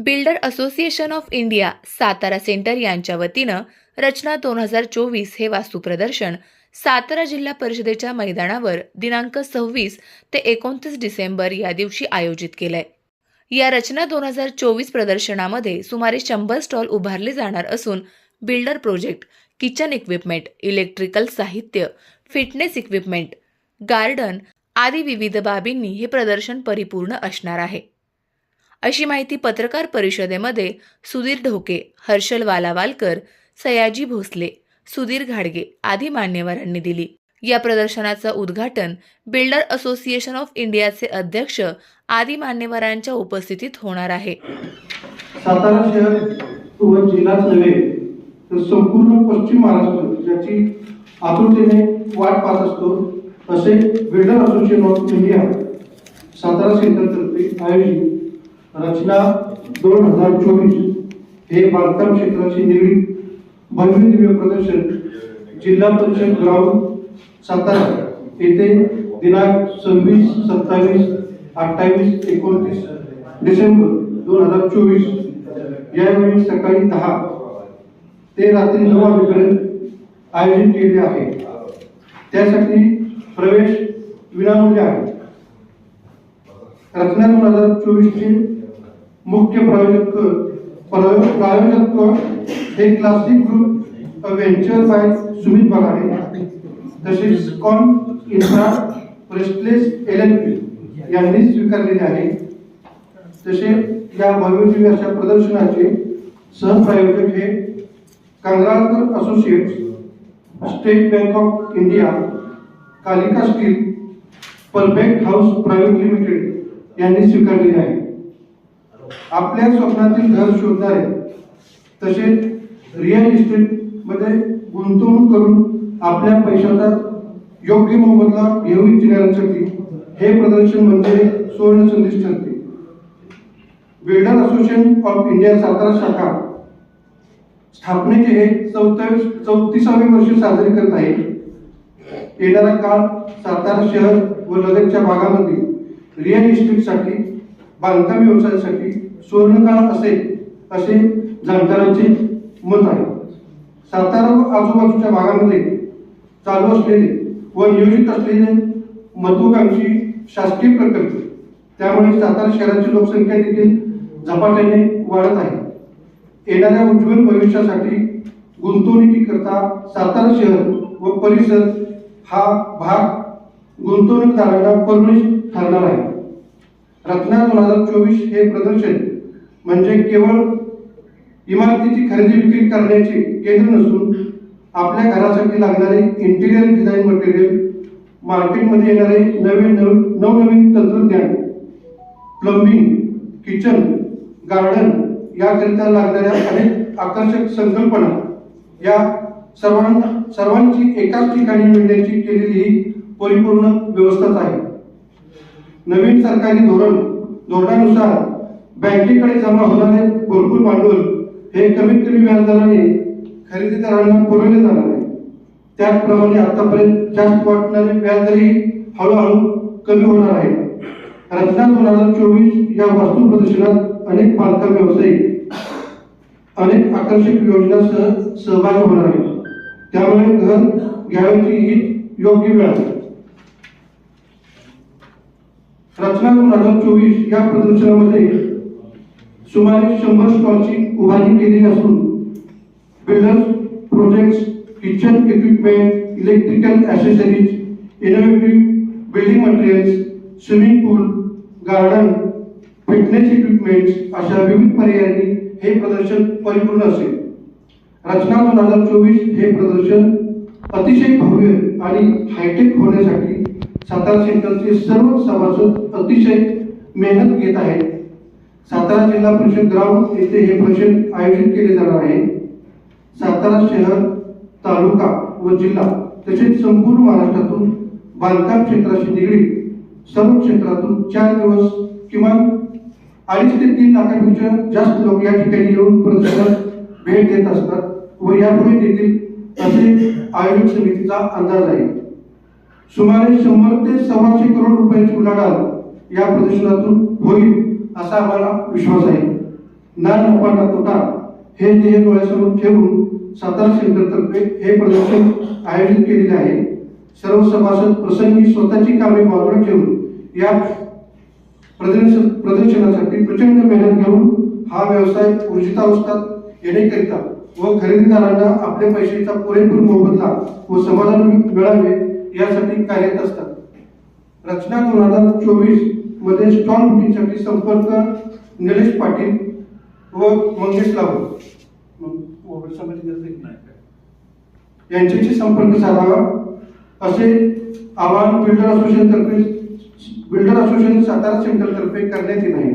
Builder association of India Satara centre यांच्या वतीनं रचना दोन हजार चोवीस हे वास्तुप्रदर्शन सातारा जिल्हा परिषदेच्या मैदानावर दिनांक सव्वीस ते एकोणतीस डिसेंबर या दिवशी आयोजित केलंय. या रचना दोन हजार चोवीस प्रदर्शनामध्ये सुमारे शंभर स्टॉल उभारले जाणार असून builder project kitchen equipment electrical साहित्य फिटनेस इक्विपमेंट गार्डन आदी विविध बाबींनी हे प्रदर्शन परिपूर्ण असणार आहे. अशी माहिती पत्रकार परिषदेमध्ये सुधीर ढोके हर्षल वालावालकर सयाजी भोसले सुधीर घाडगे आदी मान्यवरांनी दिली. या प्रदर्शनाचं उद्घाटन बिल्डर असोसिएशन ऑफ इंडियाचे अध्यक्ष आदी मान्यवरांच्या उपस्थितीत होणार आहे. सातारा शहर व जिल्हाच नव्हे तर संपूर्ण पश्चिम महाराष्ट्र ज्याची आतुरतेने वाट पाहत असतो असे builder association of India Satara सेंटरतर्फे आयोजित रचना दोन हजार चोवीस. हे बांधकाम क्षेत्राशी निगडीत भव्य दिव्य प्रदर्शन जिल्हा परिषद ग्राउंड सातारा येथे दिनांक सव्वीस सत्तावीस अठ्ठावीस एकोणतीस डिसेंबर दोन हजार चोवीस. यावेळी सकाळी दहा ते रात्री नऊ वाजेपर्यंत आयोजित केले आहे. त्यासाठी प्रवेश विनामूल्य आहे. रचना दोन हजार चोवीसचे मुख्य प्रायोजक प्रायोजक हे classic group venture by Sumit Bagade तसेच कॉन इन्फ्रा प्रेस्टलेस एल एन पी यांनी स्वीकारलेले आहे. तसे या भव्य अशा प्रदर्शनाचे सहप्रायोजक हे Kangralkar associates State Bank of India Kalika steel perfect house private limited यांनी स्वीकारलेले आहे. आपल्या स्वप्नातील घर शोधणारे तसेच रिअल इस्टेटमध्ये गुंतवणूक करून आपल्या पैशाचा योग्य मोबदला घेऊ इच्छिणाऱ्यांसाठी हे प्रदर्शन म्हणजे सुवर्ण संदेश ठरते. Builder association of India Satara शाखा स्थापनेचे हे चौतीस चौतीसावे वर्ष साजरे करत आहे. येणारा काळ सातारा शहर व लगतच्या भागामध्ये रिअल इस्टेटसाठी बांधकाम व्यवसायासाठी सुवर्णकाळ असेल असे जाणकारांचे मत आहे. सातारा व आजूबाजूच्या भागामध्ये चालू असलेले व नियोजित असलेले महत्वाकांक्षी शासकीय प्रकल्प त्यामुळे सातारा शहराची लोकसंख्या देखील झपाट्याने वाढत आहे. येणाऱ्या उज्ज्वल भविष्यासाठी गुंतवणुकीकरता सातारा शहर व परिसर हा भाग गुंतवणूकदारांना परवडीस ठरणार आहे. रत्ना दोन हजार चोवीस हे प्रदर्शन म्हणजे केवळ इमारतीची खरेदी विक्री करण्याचे केंद्र नसून आपल्या घरासाठी लागणारे इंटिरियर डिझाईन मटेरियल मार्केटमध्ये येणारे नवे नव नवनवीन तंत्रज्ञान प्लंबिंग किचन गार्डन याकरिता लागणाऱ्या अनेक आकर्षक संकल्पना या सर्वांना सर्वांची एकाच ठिकाणी मिळण्याची केलेली ही परिपूर्ण व्यवस्थाच आहे. नवीन सरकारी धोरण धोरणानुसार बँकेकडे जमा होणारे भरपूर भांडवल हे कमीत कमी व्याजदराने खरेदीदारांना पुरवले जाणार आहे. त्याचप्रमाणे आतापर्यंत जास्त वाटणारे व्याजदरही हळूहळू कमी होणार आहे. रचना दोन हजार चोवीस या वास्तू प्रदर्शनात अनेक बांधकाम व्यावसायिक अनेक आकर्षक योजनांसह सहभागी होणार आहे त्यामुळे घर घ्यावयाची ही योग्य वेळ आहे. रचना दोन हजार चोवीस या प्रदर्शनामध्ये सुमारे शंभर स्टॉलची उभारणी केली असून builders projects kitchen equipment electrical accessories innovative building materials swimming pool garden fitness equipments अशा विविध पर्यायांनी हे प्रदर्शन परिपूर्ण असेल. रचना दोन हजार चोवीस हे प्रदर्शन अतिशय भव्य आणि हायटेक होण्यासाठी सातारा सेंटरचे सर्व सभासद अतिशय मेहनत घेत आहेत. सातारा जिल्हा परिषद ग्राउंड येथे हे प्रशिक्षण आयोजित केले जाणार आहे. सातारा शहर तालुका व जिल्हा तसेच संपूर्ण महाराष्ट्रातून बांधकाम क्षेत्राशी निगडीत सर्व क्षेत्रातून चार दिवस किमान अडीच ते तीन लाखांपेक्षा जास्त लोक या ठिकाणी येऊन प्रदर्शनात भेट देत असतात व यापुढे देखील असे आयोजन समितीचा अंदाज आहे. सुमारे शंभर ते सव्वाशे करोड रुपयांची उलाढाल या प्रदर्शनातून होईल. असा आम्हाला विश्वास आहे. ना नफा ना तोटा हे ध्येय डोळ्यासमोर ठेवून सातारा सेंटरतर्फे हे प्रदर्शन आयोजित केलेले आहे. सर्व सभासद प्रसंगी स्वतःची कामे बाजूला ठेवून या प्रदर्शन प्रदर्शनासाठी प्रचंड मेहनत घेऊन हा व्यवसाय ऊर्जितावस्थात येण्याकरिता व खरेदीदारांना आपल्या पैशाचा पुरेपूर मोबदला व समाधान मिळावे यासाठी कार्यरत असतात. रचना दोन हजार चोवीस मध्ये स्टॉल बुकिंगसाठी संपर्क निलेश पाटील व मंगेश लावू यांच्याशी संपर्क साधावा. असे आवाहन बिल्डर असोसिएशन तर्फे बिल्डर असोसिएशन सातारा सेंटर तर्फे करण्यात येत आहे.